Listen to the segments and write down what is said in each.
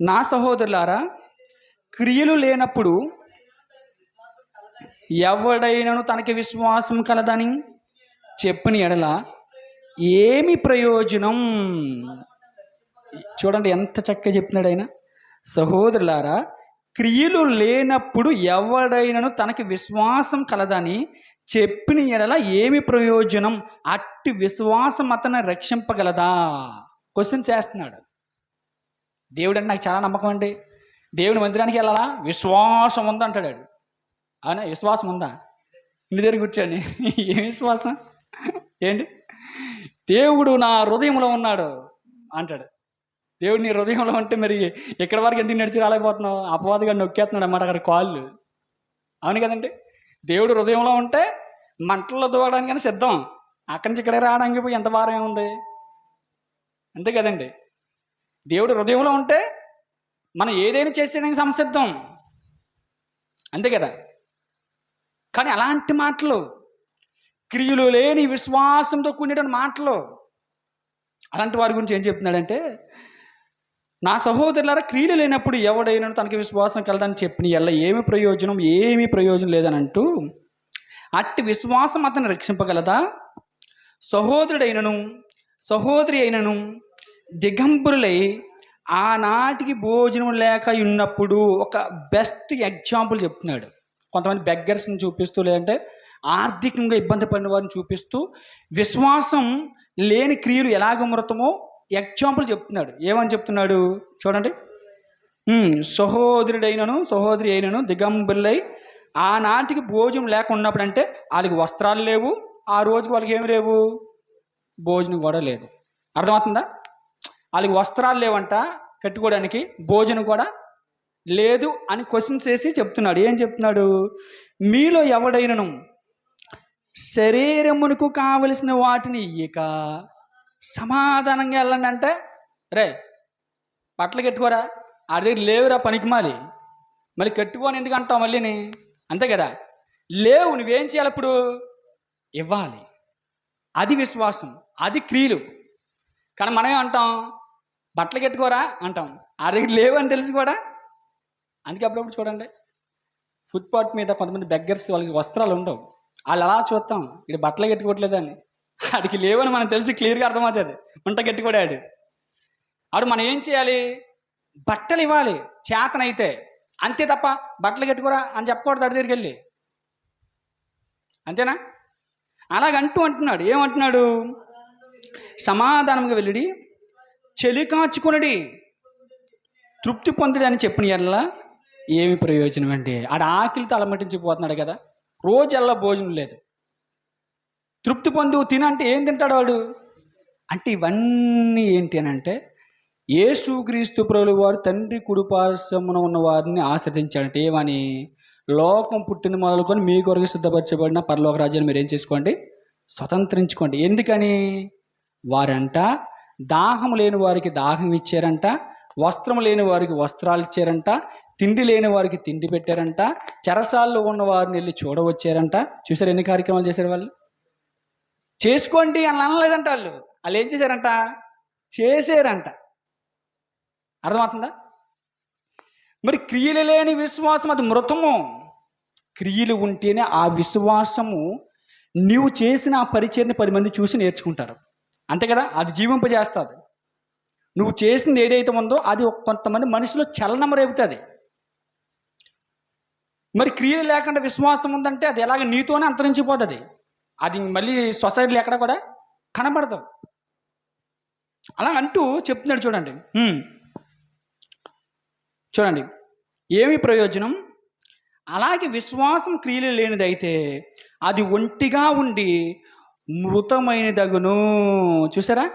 నా సహోదరులారా క్రియలు లేనప్పుడు ఎవడైనను తనకి విశ్వాసం కలదని చెప్పిన ఎడల ఏమి ప్రయోజనం? చూడండి ఎంత చక్కగా చెప్తున్నాడు ఆయన. సహోదరులారా క్రియలు లేనప్పుడు ఎవడైనను తనకి విశ్వాసం కలదని చెప్పిన ఎడల ఏమి ప్రయోజనం? అట్టి విశ్వాసం అతను రక్షింపగలదా? క్వశ్చన్ చేస్తున్నాడు. దేవుడు అంటే నాకు చాలా నమ్మకం అండి. దేవుని మందిరానికి వెళ్ళాలా? విశ్వాసం ఉందా అంటాడు అవునా? విశ్వాసం ఉందా? ఇంటి దగ్గర కూర్చోని ఏం విశ్వాసం? ఏంటి? దేవుడు నా హృదయంలో ఉన్నాడు అంటాడు. దేవుడు నీ హృదయంలో ఉంటే మరి ఎక్కడి వరకు ఎందుకు నడిచి రాలేకపోతున్నావు? అపవాదిగా నొక్కేస్తున్నాడు అన్నమాట అక్కడ కాళ్ళు. అవును కదండి? దేవుడు హృదయంలో ఉంటే మంటల్లో దూకడానికైనా సిద్ధం. అక్కడి నుంచి ఇక్కడికి రావడానికి పోయి ఎంత భారం ఏముంది? అంతే కదండి? దేవుడు హృదయంలో ఉంటే మనం ఏదైనా చేసేదానికి సంసిద్ధం. అంతే కదా? కానీ అలాంటి మాటలు క్రియలు లేని విశ్వాసంతో కూడిన మాటలు అలాంటి వారి గురించి ఏం చెప్తున్నాడంటే నా సహోదరులారా క్రియలు లేనప్పుడు ఎవడైనా తనకి విశ్వాసం కలదని చెప్పిన ఎల్ల ఏమి ప్రయోజనం ఏమీ ప్రయోజనం లేదని అంటూ అట్టి విశ్వాసం అతను రక్షింపగలదా? సహోదరుడైనను సహోదరి అయినను దిగంబరులై ఆనాటికి భోజనం లేక ఉన్నప్పుడు ఒక బెస్ట్ ఎగ్జాంపుల్ చెప్తున్నాడు. కొంతమంది బెగ్గర్స్ని చూపిస్తూ లేదంటే ఆర్థికంగా ఇబ్బంది పడిన వారిని చూపిస్తూ విశ్వాసం లేని క్రియలు ఎలాగ మృతమో ఎగ్జాంపుల్ చెప్తున్నాడు. ఏమని చెప్తున్నాడు? చూడండి. సహోదరుడైనను సహోదరి అయినను దిగంబరులై ఆనాటికి భోజనం లేకున్నప్పుడు అంటే వాళ్ళకి వస్త్రాలు లేవు ఆ రోజుకి వాళ్ళకి ఏమి లేవు? భోజనం కూడా లేదు. అర్థమవుతుందా? వాళ్ళకి వస్త్రాలు లేవంట కట్టుకోవడానికి భోజనం కూడా లేదు అని క్వశ్చన్స్ చేసి చెప్తున్నాడు. ఏం చెప్తున్నాడు? మీలో ఎవడైనను శరీరమునకు కావలసిన వాటిని ఇక సమాధానంగా వెళ్ళండి అంటే రే బట్టలు కట్టుకోరా ఆడి దగ్గర లేవురా పనికిమాలి మళ్ళీ కట్టుకోని ఎందుకు అంటావు మళ్ళీని? అంతే కదా? లేవు నువ్వేం చేయాలి ఇప్పుడు? ఇవ్వాలి. అది విశ్వాసం అది క్రియలు. కానీ మనమే అంటాం బట్టలు కట్టుకోరా అంటాం. ఆ దగ్గర లేవు అని తెలిసి కూడా. అందుకే అప్పుడప్పుడు చూడండి. ఫుట్పాత్ మీద కొంతమంది బెగ్గర్స్ వాళ్ళకి వస్త్రాలు ఉండవు. వాళ్ళు అలా చూస్తాం. ఇటు బట్టలు కట్టుకోవట్లేదని ఆడికి లేవని మనం తెలిసి క్లియర్గా అర్థమవుతుంది. వంట కట్టుకోడాడు. ఆడు మనం ఏం చేయాలి? బట్టలు ఇవ్వాలి. చేతనైతే. అంతే తప్ప బట్టలు కట్టుకోరా అని చెప్పకూడదు అడి దగ్గరికి వెళ్ళి. అంతేనా? అలాగంటూ అంటున్నాడు. ఏమంటున్నాడు? సమాధానంగా వెళ్ళి చెలి కాచుకునడి తృప్తి పొందడి అని చెప్పిన ఎడల ఏమి ప్రయోజనం అండి ఆడ ఆకలి అలమటించిపోతున్నాడు కదా రోజల్లా భోజనం లేదు. తృప్తి పొందు తినంటే ఏం తింటాడు వాడు? అంటే ఇవన్నీ ఏంటి అని అంటే యేసుక్రీస్తు ప్రభులు వారు తండ్రి కుడిపార్శ్వమున ఉన్న వారిని ఆశ్రదించాడంటే. ఏమని? లోకం పుట్టిన మొదలుకొని మీ కొరకు సిద్ధపరచబడిన పరలోక రాజ్యాన్ని మీరు ఏం చేసుకోండి? స్వతంత్రించుకోండి. ఎందుకని? వారంట దాహం లేని వారికి దాహం ఇచ్చారంట వస్త్రం లేని వారికి వస్త్రాలు ఇచ్చారంట తిండి లేని వారికి తిండి పెట్టారంట చెరసాల్లో ఉన్న వారిని వెళ్ళి చూడవచ్చారంట. చూసారు ఎన్ని కార్యక్రమాలు చేశారు వాళ్ళు? చేసుకోండి అని అనలేదంట వాళ్ళు. వాళ్ళు ఏం చేశారంట? చేశారంట. అర్థమవుతుందా? మరి క్రియలు లేని విశ్వాసం అది మృతము. క్రియలు ఉంటేనే ఆ విశ్వాసము నీవు చేసిన ఆ పరిచయని పది మంది చూసి నేర్చుకుంటారు. అంతే కదా? అది జీవింపజేస్తుంది. నువ్వు చేసింది ఏదైతే ఉందో అది కొంతమంది మనుషులు చలనం రేపుతుంది మరి క్రియలు లేకుండా విశ్వాసం ఉందంటే అది ఎలాగ నీతోనే అంతరించిపోతుంది. అది మళ్ళీ సొసైటీలో ఎక్కడ కూడా కనబడదు. అలా అంటూ చెప్తున్నాడు చూడండి. చూడండి. ఏమి ప్రయోజనం? అలాగే విశ్వాసం క్రియలు లేనిదైతే అది ఒంటిగా ఉండి మృతమైనదగును. చూసారా?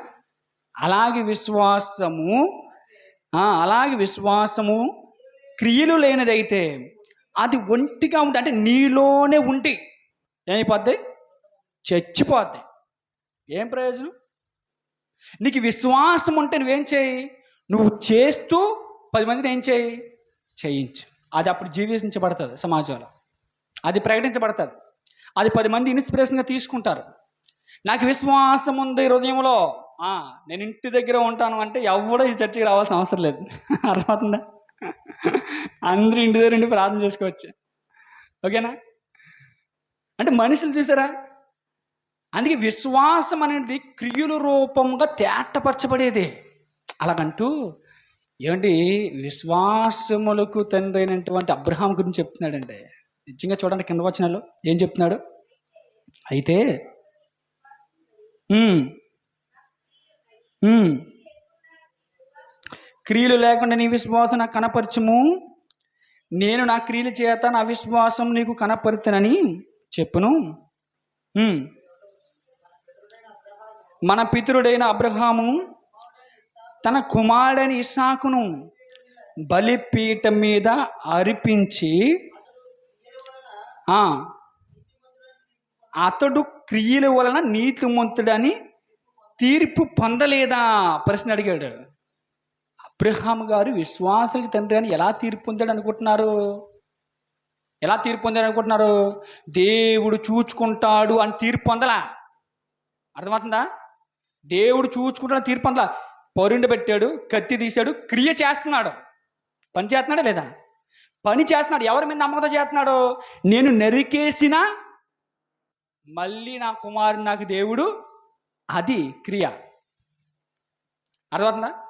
అలాగే విశ్వాసము అలాగే విశ్వాసము క్రియలు లేనిదైతే అది ఒంటిగా ఉంటే అంటే నీలోనే ఉండి ఏమైపోద్ది? చచ్చిపోద్ది. ఏం ప్రయోజనం? నీకు విశ్వాసం ఉంటే నువ్వేం చేయి? నువ్వు చేస్తూ పది మందిని ఏం చేయి? చేయించు. అది అప్పుడు జీవించబడుతుంది సమాజంలో. అది ప్రకటించబడుతుంది. అది పది మంది ఇన్స్పిరేషన్గా తీసుకుంటారు. నాకు విశ్వాసం ఉంది హృదయంలో. నేను ఇంటి దగ్గర ఉంటాను అంటే ఎవడో ఈ చర్చికి రావాల్సిన అవసరం లేదు. అర్థమవుతుందా? అందరూ ఇంటి దగ్గర ఉండి ప్రార్థన చేసుకోవచ్చు. ఓకేనా? అంటే మనుషులు చూసారా? అందుకే విశ్వాసం అనేది క్రియుల రూపంగా తేటపరచబడేది. అలాగంటూ ఏమండి విశ్వాసములకు తండ్రి అయినటువంటి అబ్రహాం గురించి చెప్తున్నాడండి. నిజంగా చూడండి కింద వచ్చినాలో ఏం చెప్తున్నాడు? అయితే క్రియలు లేకుండా నీ విశ్వాసం నాకు కనపరచుము. నేను నా క్రియలు చేత నా విశ్వాసం నీకు కనపరుతానని చెప్పును. మన పితరుడైన అబ్రహాము తన కుమారుడైన ఇసాకును బలిపీఠం మీద అర్పించి అతడు క్రియల వలన నీతిమంతుడని తీర్పు పొందలేదా? ప్రశ్న అడిగాడు. అబ్రహాం గారు విశ్వాసానికి తండ్రి అని ఎలా తీర్పు పొందాడు అనుకుంటున్నారు? ఎలా తీర్పు పొందాడు అనుకుంటున్నారు? దేవుడు చూచుకుంటాడు అని తీర్పు పొందలా? అర్థమవుతుందా? దేవుడు చూచుకుంటాడు తీర్పు పొందలా? పరుండి పెట్టాడు కత్తి తీశాడు క్రియ చేస్తున్నాడు. పని చేస్తున్నాడా లేదా? పని చేస్తున్నాడు. ఎవరి మీద నమ్మకంతో చేస్తున్నాడు? నేను నరికేసినా మళ్ళీ నా కుమారుడు నాకు దేవుడు అది క్రియ. అర్థమవుతుందా?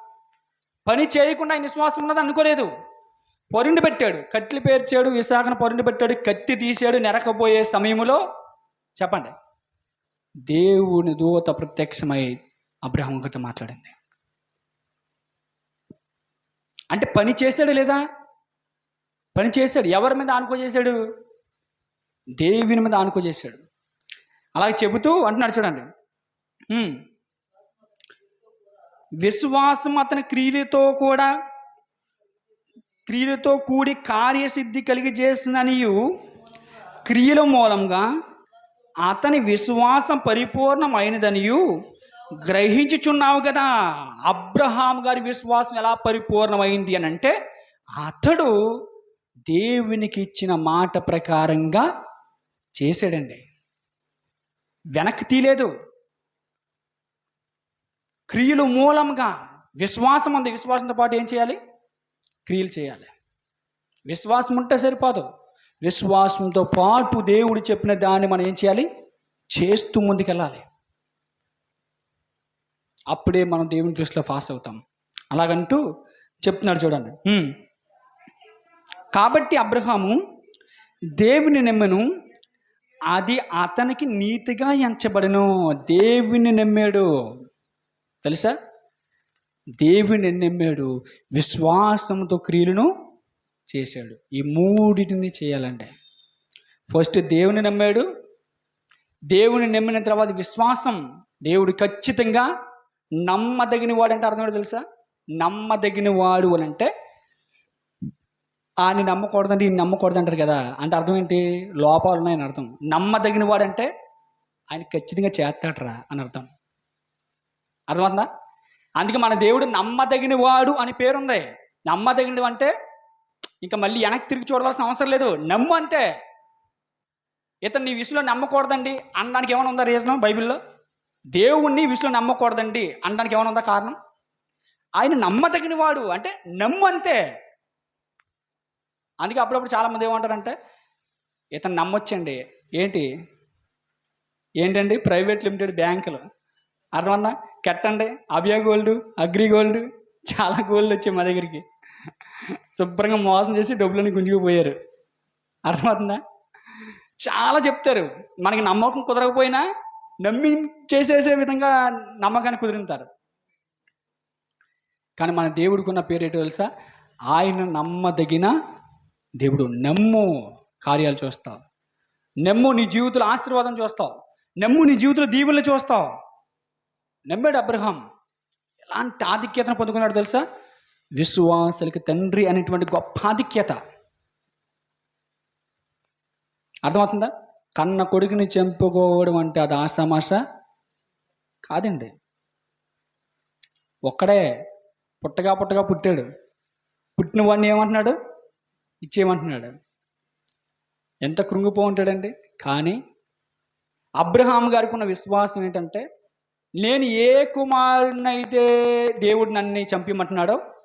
పని చేయకుండా ఆయన విశ్వాసం ఉన్నది అనుకోలేదు. పొరిండి పెట్టాడు కట్లు పేర్చాడు విశాఖను పొరిండి పెట్టాడు కత్తి తీశాడు నెరకపోయే సమయంలో చెప్పండి. దేవుని దూత ప్రత్యక్షమై అబ్రహం మాట్లాడింది. అంటే పని చేశాడు లేదా? పని చేశాడు. ఎవరి మీద ఆనుకో చేశాడు? దేవుని మీద ఆనుకో చేశాడు. అలాగే చెబుతూ అంటున్నాడు చూడండి. విశ్వాసం అతని క్రియలతో కూడా క్రియలతో కూడి కార్యసిద్ధి కలిగి చేసిననియు క్రియల మూలంగా అతని విశ్వాసం పరిపూర్ణమైనదనియు గ్రహించుచున్నావు కదా. అబ్రహాం గారి విశ్వాసం ఎలా పరిపూర్ణమైంది అని అంటే అతడు దేవునికి ఇచ్చిన మాట ప్రకారంగా చేశాడండి. వెనక్కి తీలేదు క్రియలు మూలంగా విశ్వాసం ఉంది. విశ్వాసంతో పాటు ఏం చేయాలి? క్రియలు చేయాలి. విశ్వాసం ఉంటే సరిపోదు. విశ్వాసంతో పాటు దేవుడు చెప్పిన దాన్ని మనం ఏం చేయాలి? చేస్తూ ముందుకెళ్ళాలి. అప్పుడే మనం దేవుని దృష్టిలో పాస్ అవుతాం. అలాగంటూ చెప్తున్నాడు చూడండి. కాబట్టి అబ్రహాము దేవుని నెమ్మను అది అతనికి నీతిగా ఎంచబడను. దేవుని నమ్మాడు. తెలుసా? దేవుని నమ్మాడు. విశ్వాసంతో క్రియలను చేశాడు. ఈ మూడింటిని చేయాలంటే. ఫస్ట్ దేవుని నమ్మాడు. దేవుని నమ్మిన తర్వాత విశ్వాసం. దేవుడు ఖచ్చితంగా నమ్మదగిన వాడు అంటే అర్థం తెలుసా? నమ్మదగిన వాడు అని అంటే ఆయన నమ్మకూడదండి ఈయన నమ్మకూడదు అంటారు కదా అంటే అర్థం ఏంటి? లోపాలు ఉన్నాయని అర్థం. నమ్మదగిన వాడంటే ఆయన ఖచ్చితంగా చేస్తాడరా అని అర్థం. అర్థమవుతుందా? అందుకే మన దేవుడు నమ్మదగిన వాడు అని పేరుంది. నమ్మదగినది అంటే ఇంకా మళ్ళీ వెనక్కి తిరిగి చూడవలసిన అవసరం లేదు. నమ్ము అంతే ఇతను నీ విషయంలో నమ్మకూడదండి అనడానికి ఏమైనా ఉందా రీజన్ బైబిల్లో? దేవుణ్ణి విషయంలో నమ్మకూడదండి అనడానికి ఏమైనా ఉందా కారణం? ఆయన నమ్మదగిన వాడు అంటే నమ్ము అంతే అందుకే అప్పుడప్పుడు చాలామంది ఏమంటారంటే ఇతను నమ్మొచ్చండి. ఏంటి? ఏంటండి? ప్రైవేట్ లిమిటెడ్ బ్యాంకులు. అర్థమన్నా కట్టండి. అభియా గోల్డ్ అగ్రి గోల్డ్ చాలా గోల్డ్ వచ్చాయి మా దగ్గరికి. శుభ్రంగా మోసం చేసి డబ్బులని గుంజుకుపోయారు. అర్థమవుతుందా? చాలా చెప్తారు. మనకి నమ్మకం కుదరకపోయినా నమ్మి చేసేసే విధంగా నమ్మకాన్ని కుదిరింతారు. కానీ మన దేవుడికున్న పేరు ఏంటో తెలుసా? ఆయన నమ్మదగిన దేవుడు నమ్ము కార్యాలు చూస్తావు. నమ్ము నీ జీవితంలో ఆశీర్వాదం చూస్తావు. నమ్ము నీ జీవితంలో దీవులు చూస్తావు. నమ్మాడు అబ్రహాం. ఎలాంటి ఆధిక్యతను పొందుకున్నాడు తెలుసా? విశ్వాసులకి తండ్రి అనేటువంటి గొప్ప ఆధిక్యత. అర్థమవుతుందా? కన్న కొడుకుని చంపుకోవడం అంటే అది ఆసామాస కాదండి. ఒక్కడే పుట్టగా పుట్టగా పుట్టాడు. పుట్టిన వాడిని ఏమంటున్నాడు? ఇచ్చేయమంటున్నాడు ఎంత కృంగిపో ఉంటాడండి కానీ అబ్రహాం గారికి ఉన్న విశ్వాసం ఏంటంటే నేను ఏ కుమారునైతే దేవుడు నన్ను చంపిమంటున్నాడో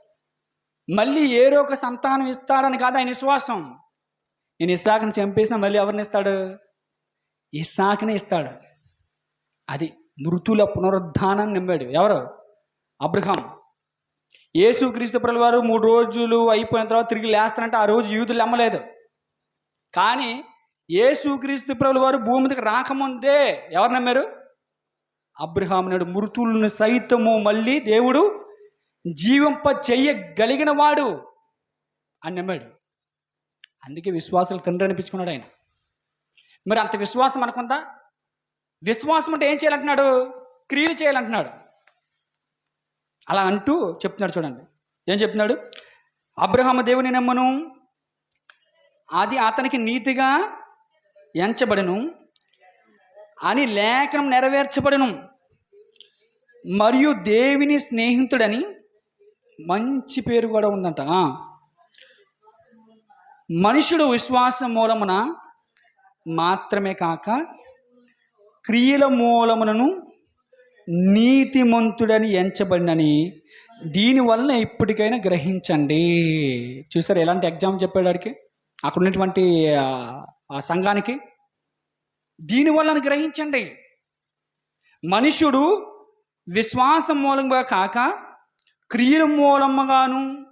మళ్ళీ ఏరో ఒక సంతానం ఇస్తాడని కాదు ఆయన విశ్వాసం. నేను ఇస్సాకుని చంపేసిన మళ్ళీ ఎవరిని ఇస్తాడు? ఇస్సాకుని ఇస్తాడు. అది మృతుల పునరుద్ధానాన్ని నింపాడు ఎవరు? అబ్రహాం యేసు క్రీస్తు వారు మూడు రోజులు అయిపోయిన తర్వాత తిరిగి లేస్తారంటే ఆ రోజు యూదులు నమ్మలేదు. కానీ యేసు క్రీస్తు వారు భూమి మీదకి రాకముందే ఎవరు నమ్మారు? అబ్రహాం నాడు మృతులను సైతము మళ్ళీ దేవుడు జీవింప చెయ్యగలిగిన వాడు అని నమ్మాడు. అందుకే విశ్వాసాలు తండ్రి అనిపించుకున్నాడు ఆయన. మరి అంత విశ్వాసం అనుకుందా విశ్వాసం అంటే ఏం చేయాలంటున్నాడు? క్రియలు చేయాలంటున్నాడు. అలా అంటూ చెప్తున్నాడు చూడండి. ఏం చెప్తున్నాడు? అబ్రహాము దేవుని నమ్మను అది అతనికి నీతిగా ఎంచబడను అని లేఖనం నెరవేర్చబడను. మరియు దేవుని స్నేహితుడని మంచి పేరు కూడా ఉందంట. మనుషుడు విశ్వాసం మూలమున మాత్రమే కాక క్రియల మూలమునను నీతిమంతుడని ఎంచబడినని దీనివల్ల ఇప్పటికైనా గ్రహించండి. చూసారు ఎలాంటి ఎగ్జామ్ చెప్పాడు వాడికి అక్కడ ఉన్నటువంటి ఆ, సంఘానికి? దీనివల్ల గ్రహించండి. మనుషుడు విశ్వాసం మూలంగా కాక క్రియల మూలముగాను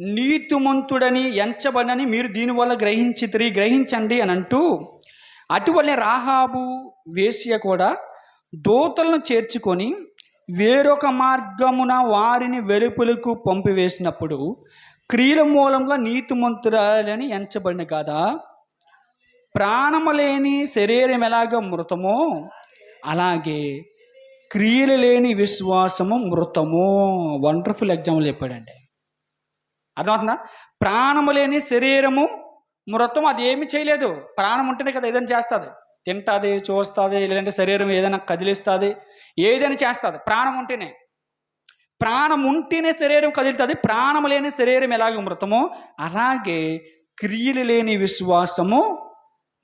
నీతిమంతుడని ఎంచబడని మీరు దీనివల్ల గ్రహించి తిరిగి గ్రహించండి అని అంటూ అటువల్లే రాహాబు వేసియ కూడా దూతలను చేర్చుకొని వేరొక మార్గమున వారిని వెలుపులకు పంపివేసినప్పుడు క్రియల మూలంగా నీతిమంతురాలని ఎంచబడిన కదా ప్రాణము లేని శరీరం ఎలాగ మృతమో అలాగే క్రియలు లేని విశ్వాసము మృతము. వండర్ఫుల్ ఎగ్జాంపుల్ చెప్పాడండి. అర్థమవుతుందా? ప్రాణము లేని శరీరము మృతం అది ఏమి చేయలేదు. ప్రాణం ఉంటేనే కదా ఏదైనా చేస్తుంది. తింటుంది చూస్తుంది లేదంటే శరీరం ఏదైనా కదిలిస్తుంది ఏదైనా చేస్తుంది. ప్రాణం ఉంటేనే. ప్రాణం ఉంటేనే శరీరం కదులుతుంది ప్రాణం లేని శరీరం ఎలాగ మృతమో అలాగే క్రియలు లేని విశ్వాసము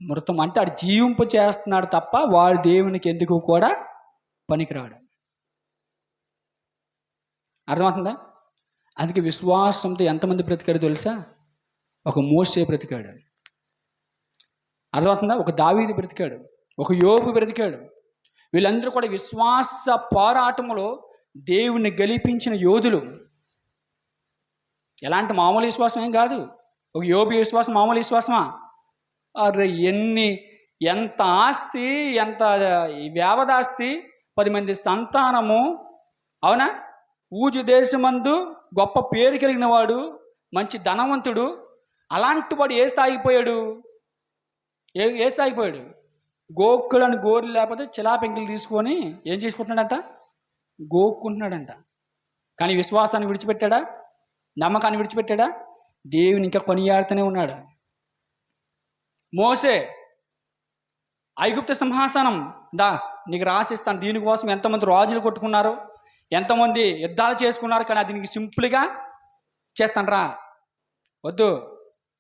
మృతం. అంటే ఆడు జీవింపు చేస్తున్నాడు తప్ప వాడు దేవునికి ఎందుకు కూడా పనికిరాడు. అర్థమవుతుందా? అందుకే విశ్వాసంతో ఎంతమంది బ్రతికారు తెలుసా? ఒక మోసే బ్రతికాడు. అర్థమవుతుందా? ఒక దావీది బ్రతికాడు ఒక యోగు బ్రతికాడు. వీళ్ళందరూ కూడా విశ్వాస పోరాటంలో దేవుణ్ణి గెలిపించిన యోధులు. ఎలాంటి మామూలు విశ్వాసం ఏం కాదు. ఒక యోగి విశ్వాసం మామూలు విశ్వాసమా? అరే ఎన్ని ఎంత ఆస్తి ఎంత వ్యవదాస్తి పది మంది సంతానము. అవునా? ఊజు దేశమందు గొప్ప పేరు కలిగిన వాడు మంచి ధనవంతుడు. అలాంటి వాడు ఏ స్థాయిపోయాడు ఏ ఏ స్థాయిపోయాడు గోక్కులని గోరు లేకపోతే చిలాపెంకులు తీసుకొని ఏం చేసుకుంటున్నాడంట? గోక్కుంటున్నాడంట. కానీ విశ్వాసాన్ని విడిచిపెట్టాడా? నమ్మకాన్ని విడిచిపెట్టాడా? దేవుని ఇంకా కొనియాడుతూనే ఉన్నాడు. మోసే ఐగుప్త సింహాసనం దా నీకు రాసిస్తాను దీనికోసం ఎంతమంది రాజులు కొట్టుకున్నారు? ఎంతమంది యుద్ధాలు చేసుకున్నారు? కానీ అది నీకు సింపుల్గా చేస్తాను రా. వద్దు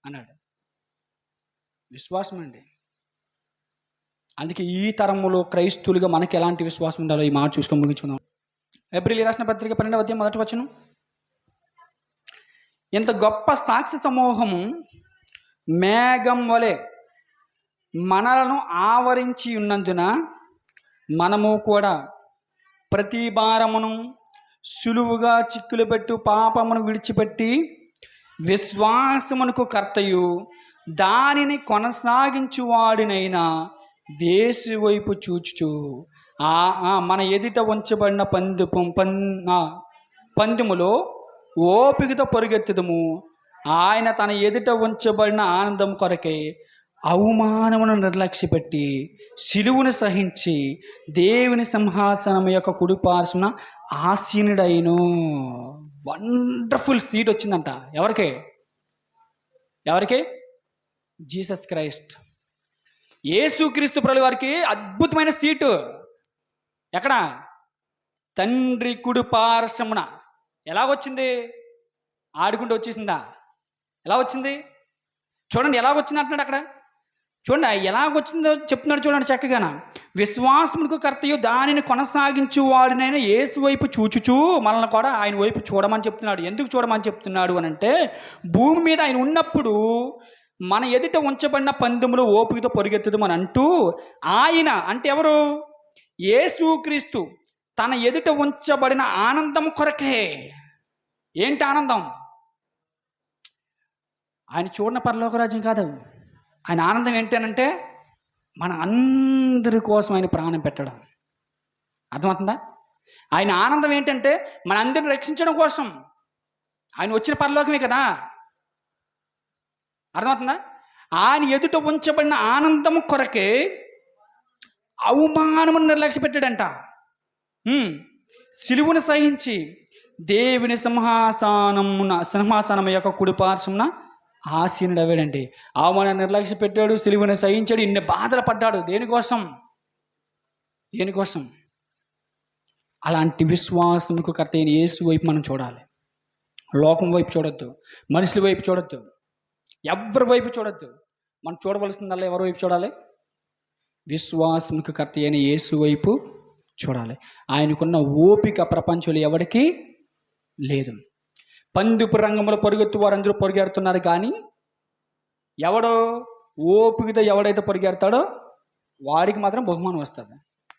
అన్నాడు. విశ్వాసం అండి అందుకే ఈ తరములో క్రైస్తువులుగా మనకి ఎలాంటి విశ్వాసం ఉండాలో ఈ మాట చూసుకొని ముగించుకుందాం. ఏప్రిల్ రాసిన పత్రిక పన్నెండవ అధ్యాయం మొదటి వచ్చను ఇంత గొప్ప సాక్షి సమూహము మేఘం వలె మనలను ఆవరించి ఉన్నందున మనము కూడా ప్రతి భారమును సులువుగా చిక్కులు పెట్టు పాపమును విడిచిపెట్టి విశ్వాసమునకు కర్తయు దానిని కొనసాగించువాడినైనా వేసి వైపు చూచుచు. ఆ మన ఎదుట ఉంచబడిన పందు పం పందెములో ఓపికతో పరుగెత్తుదము. ఆయన తన ఎదుట ఉంచబడిన ఆనందం కొరకే అవమానమును నిర్లక్ష్యపెట్టి శిలువును సహించి దేవుని సింహాసనం యొక్క కుడిపార్శ్వన ఆసీనుడైను. వండర్ఫుల్ సీట్ వచ్చిందంట. ఎవరికి? ఎవరికి? Jesus Christ. యేసుక్రీస్తు ప్రభు వారికి అద్భుతమైన సీటు. ఎక్కడ? తండ్రి కుడి పార్శ్వమున. ఎలాగొచ్చింది ఆడుకుంటూ వచ్చేసిందా? ఎలా వచ్చింది? చూడండి ఎలా వచ్చింది అంటున్నాడు అక్కడ? చూడండి ఆ ఎలాగొచ్చిందో చెప్తున్నాడు చూడండి చక్కగాన. విశ్వాసముకు కర్తయు దానిని కొనసాగించు వాడినైనా యేసు వైపు చూచుచూ మనల్ని కూడా ఆయన వైపు చూడమని చెప్తున్నాడు. ఎందుకు చూడమని చెప్తున్నాడు అని అంటే భూమి మీద ఆయన ఉన్నప్పుడు మన ఎదుట ఉంచబడిన పందెములు ఓపికతో పొరిగెత్తదు అని అంటూ ఆయన అంటే ఎవరు? యేసుక్రీస్తు తన ఎదుట ఉంచబడిన ఆనందం కొరకే. ఏంటి ఆనందం? ఆయన చూడన పరలోకరాజ్యం కాదు. ఆయన ఆనందం ఏంటనంటే మన అందరి కోసం ఆయన ప్రాణం పెట్టడం. అర్థమవుతుందా? ఆయన ఆనందం ఏంటంటే మన అందరిని రక్షించడం కోసం. ఆయన వచ్చిన పరలోకమే కదా. అర్థమవుతుందా? ఆయన ఎదుట ఉంచబడిన ఆనందం కొరకే అవమానమును నిర్లక్ష్య పెట్టాడంట సిలువును సహించి దేవుని సింహాసనమున సింహాసనం యొక్క కుడిపార్శ్వమున ఆసీనుడు అవ్వాడండి అవమానం నిర్లక్ష్య పెట్టాడు సిలువుని సహించాడు ఇన్ని బాధలు పడ్డాడు. దేనికోసం? దేనికోసం? అలాంటి విశ్వాసముకు కర్త అయిన యేసు వైపు మనం చూడాలి. లోకం వైపు చూడొద్దు. మనుషుల వైపు చూడొద్దు. ఎవరి వైపు చూడొద్దు. మనం చూడవలసిందల్లా ఎవరి వైపు చూడాలి? విశ్వాసముకు కర్త అయిన యేసు వైపు చూడాలి. ఆయనకున్న ఓపిక ప్రపంచంలో ఎవరికి లేదు. పందుపు రంగంలో పరుగెత్తు వారందరూ పొరుగెడుతున్నారు కానీ ఎవడో ఓపికతో ఎవడైతే పొరుగెడతాడో వాడికి మాత్రం బహుమానం వస్తుంది.